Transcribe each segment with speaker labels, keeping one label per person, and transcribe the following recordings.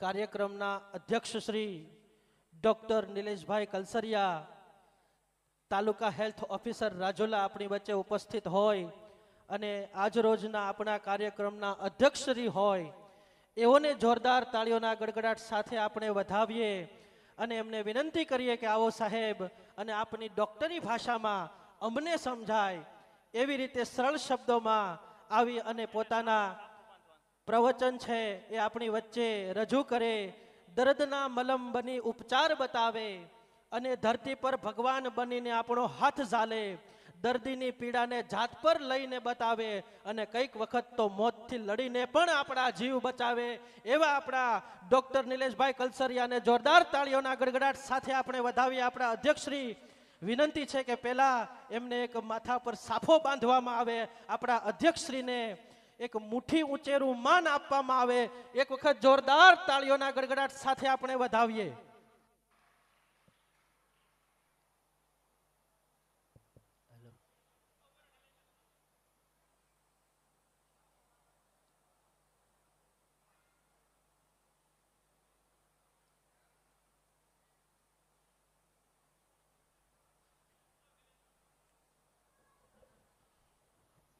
Speaker 1: કાર્યક્રમના અધ્યક્ષ Shri doctor Nileshbhai Kalsariya, taluka health officer Rajola આપણી વચ્ચે ઉપસ્થિત હોય અને આજ રોજના આપણા કાર્યક્રમના અધ્યક્ષ શ્રી હોય, એઓને જોરદાર તાળીઓના ગડગડાટ સાથે આપણે વધાવીએ અને એમને વિનંતી કરીએ કે આવો સાહેબ, અને આપની ડૉક્ટરની ભાષામાં અમને સમજાય, એવી રીતે સરળ શબ્દોમાં આવી અને પોતાના પ્રવચન છે એ આપણી વચ્ચે રજૂ કરે, દર્દના મલમ બની ઉપચાર બતાવે અને ધરતી પર ભગવાન બનીને આપણો હાથ ઝાલે, દર્દીની પીડાને જાત પર લઈને બતાવે અને કંઈક વખત તો મોતથી લડીને પણ આપણા જીવ બચાવે એવા આપણા ડોક્ટર નિલેશભાઈ કલસરિયાને જોરદાર તાળીઓના ગડગડાટ સાથે આપણે વધાવીએ આપણા અધ્યક્ષશ્રી. વિનંતી છે કે પહેલાં એમને એક માથા પર સાફો બાંધવામાં આવે, આપણા અધ્યક્ષશ્રીને એક મુઠ્ઠી ઊંચેરું માન આપવામાં આવે, એક વખત જોરદાર તાળીઓના ગડગડાટ સાથે આપણે વધાવીએ.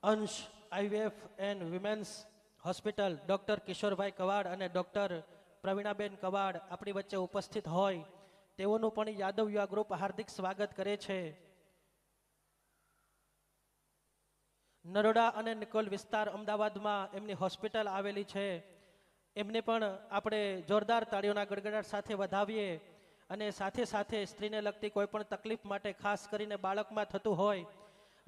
Speaker 1: Ansh IVF and women's hospital doctor Kishorbhai Kavad અને ડૉક્ટર પ્રવીણાબેન કવાડ આપણી વચ્ચે ઉપસ્થિત હોય, તેઓનું પણ યાદવ યુવા ગ્રુપ હાર્દિક સ્વાગત કરે છે. નરોડા અને નિકોલ વિસ્તાર અમદાવાદમાં એમની હોસ્પિટલ આવેલી છે. એમને પણ આપણે જોરદાર તાળીઓના ગડગડાટ સાથે વધાવીએ અને સાથે સાથે સ્ત્રીને લગતી કોઈ પણ તકલીફ માટે ખાસ કરીને બાળકમાં થતું હોય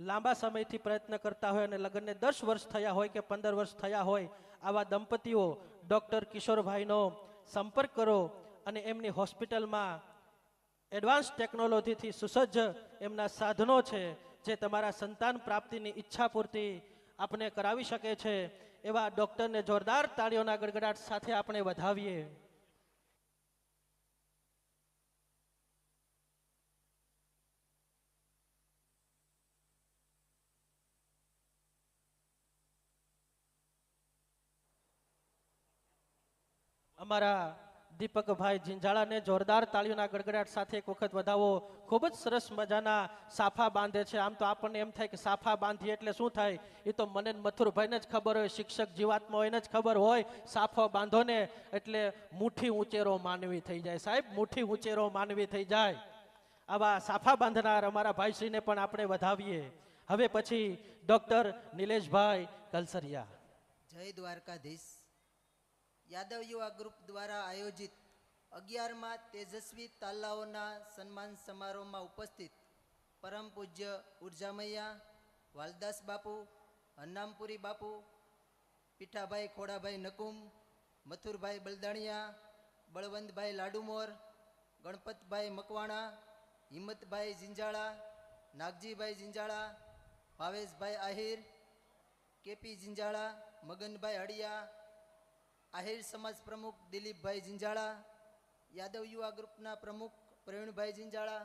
Speaker 1: લાંબા સમયથી પ્રયત્ન કરતા હોય અને લગ્નને દસ વર્ષ થયા હોય કે પંદર વર્ષ થયા હોય, આવા દંપતીઓ ડૉક્ટર કિશોરભાઈનો સંપર્ક કરો અને એમની હોસ્પિટલમાં એડવાન્સ ટેકનોલોજીથી સુસજ્જ એમના સાધનો છે જે તમારા સંતાન પ્રાપ્તિની ઈચ્છા પૂર્તિ આપણે કરાવી શકે છે. એવા ડૉક્ટરને જોરદાર તાળીઓના ગડગડાટ સાથે આપણે વધાવીએ. અમારા દીપકભાઈ ઝીંઝાળાને જોરદાર તાળીઓના ગડગડાટ સાથે એક વખત વધાવો. ખૂબ જ સરસ મજાના સાફા બાંધે છે. આમ તો આપણને એમ થાય કે સાફા બાંધીએ એટલે શું થાય? એ તો મને મથુરભાઈને જ ખબર હોય, શિક્ષક જીવાત્મા એને જ ખબર હોય. સાફો બાંધો ને એટલે મુઠ્ઠી ઉંચેરો માનવી થઈ જાય. સાહેબ, મુઠ્ઠી ઉંચેરો માનવી થઈ જાય. આવા સાફા બાંધનાર અમારા ભાઈશ્રીને પણ આપણે વધાવીએ. હવે પછી ડોક્ટર નિલેશભાઈ કલસરિયા.
Speaker 2: જય દ્વારકાધીશ. યાદવ યુવા ગ્રુપ દ્વારા આયોજિત અગિયારમાં તેજસ્વી તાલાઓના સન્માન સમારોહમાં ઉપસ્થિત પરમ પૂજ્ય ઉર્જામૈયા, વાલદાસ બાપુ હન્નામપુરી બાપુ, પીઠાભાઈ ખોડાભાઈ નકુમ, મથુરભાઈ બલદાણિયા, બળવંતભાઈ લાડુમોર, ગણપતભાઈ મકવાણા, હિંમતભાઈ જિંજાળા નાગજીભાઈ જિંજાળા ભાવેશભાઈ આહિર, કેપી ઝીંઝાળા, મગનભાઈ હડિયા આહિર સમાજ પ્રમુખ દિલીપભાઈ જિંજાળા યાદવ યુવા ગ્રુપના પ્રમુખ પ્રવીણભાઈ જિંજાળા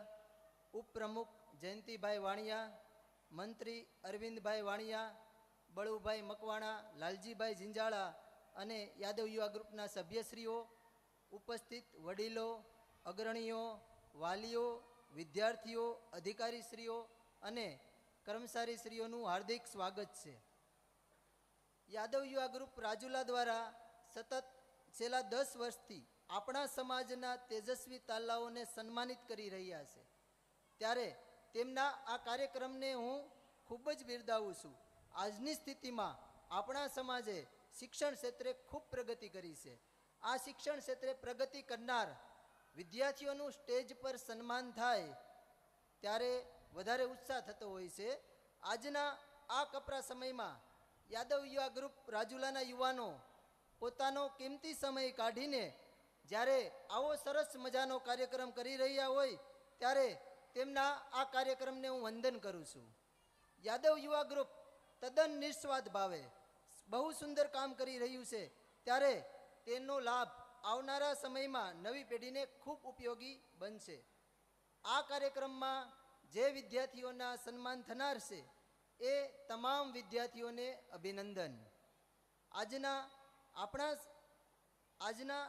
Speaker 2: ઉપપ્રમુખ જયંતિભાઈ વાણિયા, મંત્રી અરવિંદભાઈ વાણિયા, બળુભાઈ મકવાણા, લાલજીભાઈ જિંજાળા અને યાદવ યુવા ગ્રુપના સભ્યશ્રીઓ, ઉપસ્થિત વડીલો, અગ્રણીઓ, વાલીઓ, વિદ્યાર્થીઓ, અધિકારીશ્રીઓ અને કર્મચારીશ્રીઓનું હાર્દિક સ્વાગત છે. યાદવ યુવા ગ્રુપ રાજુલા દ્વારા સતત છેલ્લા દસ વર્ષથી આપણા સમાજના તેજસ્વી તાલાઓને સન્માનિત કરી રહ્યા છે. ત્યારે તેમના આ કાર્યક્રમને હું ખૂબ જ બિરદાવું છું. આજની સ્થિતિમાં આપણા સમાજે શિક્ષણ ક્ષેત્રે ખૂબ પ્રગતિ કરી છે. આ શિક્ષણ ક્ષેત્રે પ્રગતિ કરનાર વિદ્યાર્થીઓનું સ્ટેજ પર સન્માન થાય ત્યારે વધારે ઉત્સાહ થતો હોય છે. આજના આ કપરા સમયમાં યાદવ યુવા ગ્રુપ રાજુલાના યુવાનો પોતાનો કિંમતી સમય કાઢીને જ્યારે આવો સરસ મજાનો કાર્યક્રમ કરી રહ્યા હોય, ત્યારે તેમના આ કાર્યક્રમને હું વંદન કરું છું. યાદવ યુવા ગ્રુપ તદ્દન નિસ્વાદ ભાવે બહુ સુંદર કામ કરી રહ્યું છે, ત્યારે તેનો લાભ આવનારા સમયમાં નવી પેઢીને ખૂબ ઉપયોગી બનશે. આ કાર્યક્રમમાં જે વિદ્યાર્થીઓના સન્માન થનાર છે, એ તમામ વિદ્યાર્થીઓને અભિનંદન. આજના આપણા આજના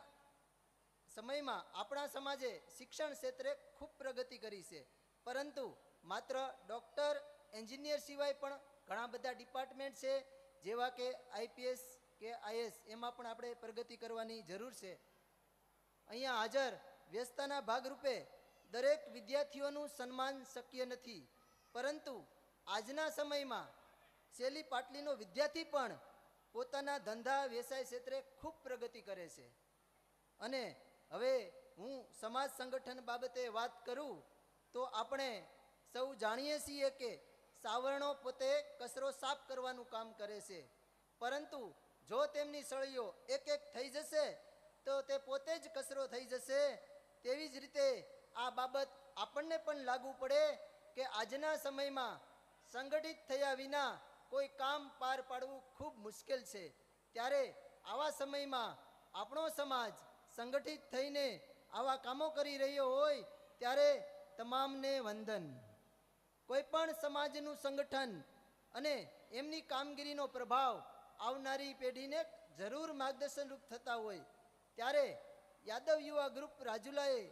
Speaker 2: સમયમાં આપણા સમાજે શિક્ષણ ક્ષેત્રે ખૂબ પ્રગતિ કરી છે. પરંતુ માત્ર ડૉક્ટર, એન્જિનિયર સિવાય પણ ઘણા બધા ડિપાર્ટમેન્ટ છે, જેવા કે આઈપીએસ કે આઈએસ, એમાં પણ આપણે પ્રગતિ કરવાની જરૂર છે. અહીંયા હાજર વ્યસ્તના ભાગરૂપે દરેક વિદ્યાર્થીઓનું સન્માન શક્ય નથી. પરંતુ આજના સમયમાં શેલી પાટલીનો વિદ્યાર્થી પણ પોતાના ધંધા વ્યવસાય ક્ષેત્રે ખૂબ પ્રગતિ કરે છે. અને હવે હું સમાજ સંગઠન બાબતે વાત કરું તો આપણે સૌ જાણીએ છીએ કે સાવરણો પોતે કચરો સાફ કરવાનું કામ કરે છે. પરંતુ જો તેમની સળીઓ એક એક થઈ જશે, તો તે પોતે જ કચરો થઈ જશે. તેવી જ રીતે આ બાબત આપણને પણ લાગુ પડે કે આજના સમયમાં સંગઠિત થયા વિના કોઈ કામ પાર પાડવું ખૂબ મુશ્કેલ છે. ત્યારે આવા સમયમાં આપણો સમાજ સંગઠિત થઈને આવા કામો કરી રહ્યો હોય ત્યારે તમામને વંદન. કોઈ પણ સમાજનું સંગઠન અને એમની કામગીરીનો પ્રભાવ આવનારી પેઢીને જરૂર માર્ગદર્શનરૂપ થતા હોય, ત્યારે યાદવ યુવા ગ્રુપ રાજુલાએ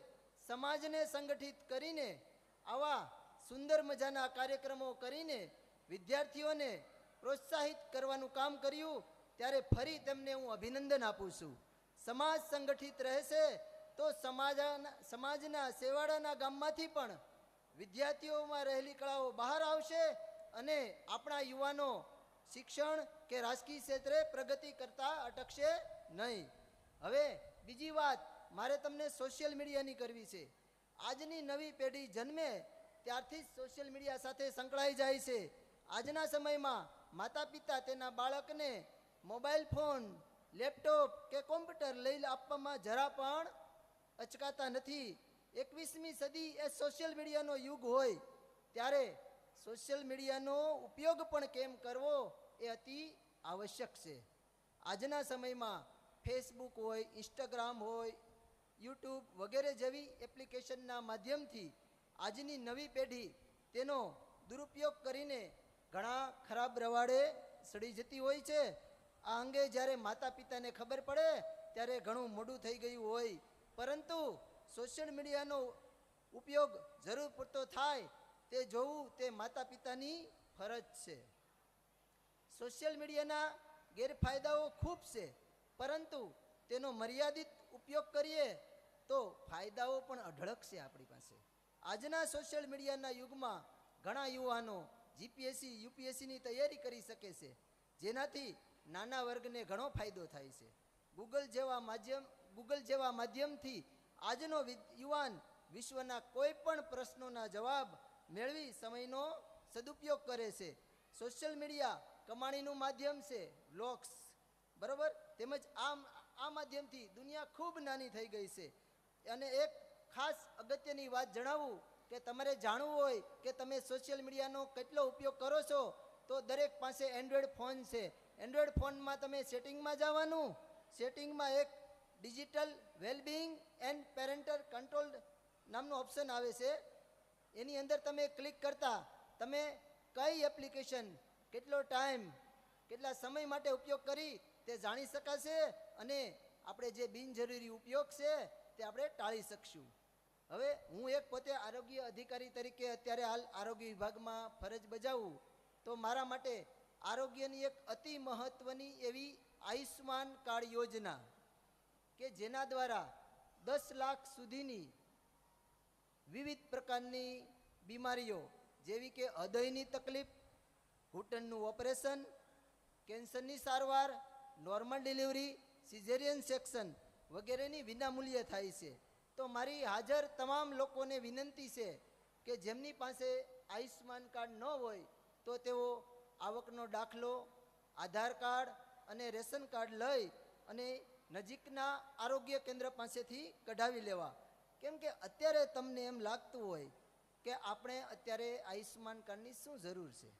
Speaker 2: સમાજને સંગઠિત કરીને આવા સુંદર મજાના કાર્યક્રમો કરીને વિદ્યાર્થીઓને પ્રોત્સાહિત કરવાનું કામ કર્યું, ત્યારે ફરી તેમને હું અભિનંદન આપું છું. સમાજ સંગઠિત રહેશે તો સમાજના સમાજના સેવાડાના ગામમાંથી પણ વિદ્યાર્થીઓમાં રહેલી કળાઓ બહાર આવશે અને આપણા યુવાનો શિક્ષણ કે રાજકીય ક્ષેત્રે પ્રગતિ કરતા અટકશે નહીં. હવે બીજી વાત, મારે તમને સોશિયલ મીડિયાની કરવી છે. આજની નવી પેઢી જન્મે ત્યારથી જ સોશિયલ મીડિયા સાથે સંકળાઈ જાય છે. આજના સમયમાં માતા પિતા તેના બાળકને મોબાઈલ ફોન, લેપટોપ કે કોમ્પ્યુટર લઈ આપવામાં જરા પણ અચકાતા નથી. એકવીસમી સદી એ સોશિયલ મીડિયાનો યુગ હોય, ત્યારે સોશિયલ મીડિયાનો ઉપયોગ પણ કેમ કરવો એ અતિ આવશ્યક છે. આજના સમયમાં ફેસબુક હોય, ઇન્સ્ટાગ્રામ હોય, યુટ્યુબ વગેરે જેવી એપ્લિકેશનના માધ્યમથી આજની નવી પેઢી તેનો દુરુપયોગ કરીને ઘણા ખરાબ રવાડે સડી જતી હોય છે. આ અંગે જ્યારે માતા પિતાને ખબર પડે, ત્યારે ઘણું મોડું થઈ ગયું હોય. પરંતુ સોશિયલ મીડિયાનો ઉપયોગ જરૂર પૂરતો થાય, તે જોવું તે માતા પિતાની ફરજ છે. સોશિયલ મીડિયાના ગેરફાયદાઓ ખૂબ છે, પરંતુ તેનો મર્યાદિત ઉપયોગ કરીએ, તો ફાયદાઓ પણ અઢળક છે આપણી પાસે. આજના સોશિયલ મીડિયાના યુગમાં ઘણા યુવાનો જીપીએસસી યુપીએસસીની તૈયારી કરી શકે છે. જેનાથી નાના વર્ગને ઘણો ફાયદો થાય છે. ગૂગલ જેવા માધ્યમ ગૂગલ જેવા માધ્યમથી આજનો યુવાન વિશ્વના કોઈ પણ પ્રશ્નોના જવાબ મેળવી સમયનો સદુપયોગ કરે છે. સોશિયલ મીડિયા કમાણીનું માધ્યમ છે લોક્સ બરાબર? તેમજ આ આ માધ્યમથી દુનિયા ખૂબ નાની થઈ ગઈ છે. અને એક ખાસ અગત્યની વાત જણાવું કે તમારે જાણવું હોય કે તમે સોશિયલ મીડિયાનો કેટલો ઉપયોગ કરો છો, તો દરેક પાસે એન્ડ્રોઈડ ફોન છે. એન્ડ્રોઈડ ફોનમાં તમે સેટિંગમાં જવાનું. સેટિંગમાં એક digital wellbeing and parental control નામનું ઓપ્શન આવે છે. એની અંદર તમે ક્લિક કરતા તમે કઈ એપ્લિકેશન કેટલો ટાઈમ કેટલા સમય માટે ઉપયોગ કરી તે જાણી શકાશે અને આપણે જે બિનજરૂરી ઉપયોગ છે તે આપણે ટાળી શકશું. હવે હું એક પોતે આરોગ્ય અધિકારી તરીકે અત્યારે હાલ આરોગ્ય વિભાગમાં ફરજ બજાવું, તો મારા માટે આરોગ્યની એક અતિ મહત્વની એવી આયુષ્માન કાર્ડ યોજના કે જેના દ્વારા દસ લાખ સુધીની વિવિધ પ્રકારની બીમારીઓ, જેવી કે હૃદયની તકલીફ, ઘૂંટણનું ઓપરેશન, કેન્સરની સારવાર, નોર્મલ ડિલિવરી, સિઝેરિયન સેક્શન વગેરેની વિનામૂલ્યે થાય છે. તો મારી હાજર તમામ લોકોને વિનંતી છે કે જેમની પાસે આયુષ્માન કાર્ડ ન હોય, તો તેઓ આવકનો દાખલો, આધાર કાર્ડ અને રેશન કાર્ડ લઈ અને નજીકના આરોગ્ય કેન્દ્ર પાસેથી કઢાવી લેવા. કેમ કે અત્યારે તમને એમ લાગતું હોય કે આપણે અત્યારે આયુષ્માન કાર્ડની શું જરૂર છે.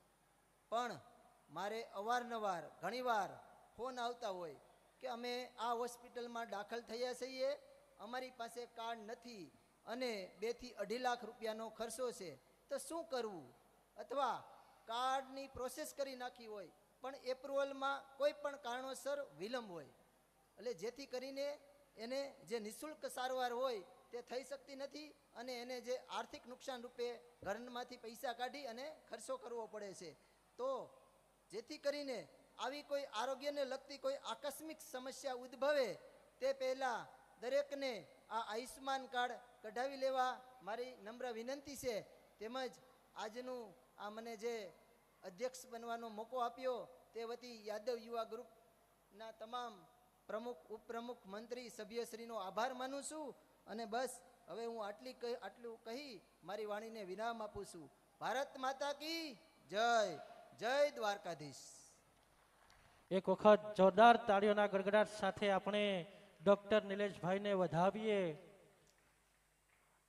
Speaker 2: પણ મારે અવારનવાર, ઘણીવાર ફોન આવતા હોય કે અમે આ હોસ્પિટલમાં દાખલ થયા છીએ અમારી પાસે કાર્ડ નથી અને બેથી અઢી લાખ રૂપિયાનો ખર્ચો છે, તો શું કરવું? અથવા કાર્ડની પ્રોસેસ કરી નાખી હોય, પણ એપ્રુવલમાં કોઈ પણ કારણોસર વિલંબ હોય. એટલે જેથી કરીને એને જે નિઃશુલ્ક સારવાર હોય, તે થઈ શકતી નથી અને એને જે આર્થિક નુકસાન રૂપે ઘરમાંથી પૈસા કાઢી અને ખર્ચો કરવો પડે છે. તો જેથી કરીને આવી કોઈ આરોગ્યને લગતી કોઈ આકસ્મિક સમસ્યા ઉદ્ભવે, તે પહેલાં દરેકને આ આયુષ્માન કાર્ડ કઢાવી લેવા મારી નમ્ર વિનંતી છે. તેમજ આજનું આ મને જે અધ્યક્ષ બનવાનો મોકો આપ્યો તે વતી યાદવ યુવા ગ્રુપના તમામ પ્રમુખ, ઉપપ્રમુખ, મંત્રી, સભ્યશ્રીનો આભાર માનું છું અને બસ હવે હું આટલી કહી, આટલું કહી મારી વાણીને વિરામ આપું છું. ભારત માતા કી જય જય દ્વારકાધીશ.
Speaker 1: એક વખત જોરદાર તાળીઓના ગડગડાટ સાથે આપણે ડોક્ટર નિલેશભાઈને વધાવીએ.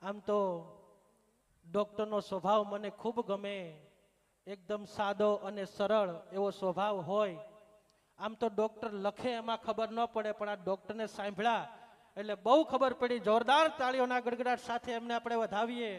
Speaker 1: આમ તો ડૉક્ટરનો સ્વભાવ મને ખૂબ ગમે. એકદમ સાદો અને સરળ એવો સ્વભાવ હોય. આમ તો ડૉક્ટર લખે એમાં ખબર ન પડે, પણ આ ડૉક્ટરને સાંભળ્યા એટલે બહુ ખબર પડી. જોરદાર તાળીઓના ગડગડાટ સાથે એમને આપણે વધાવીએ.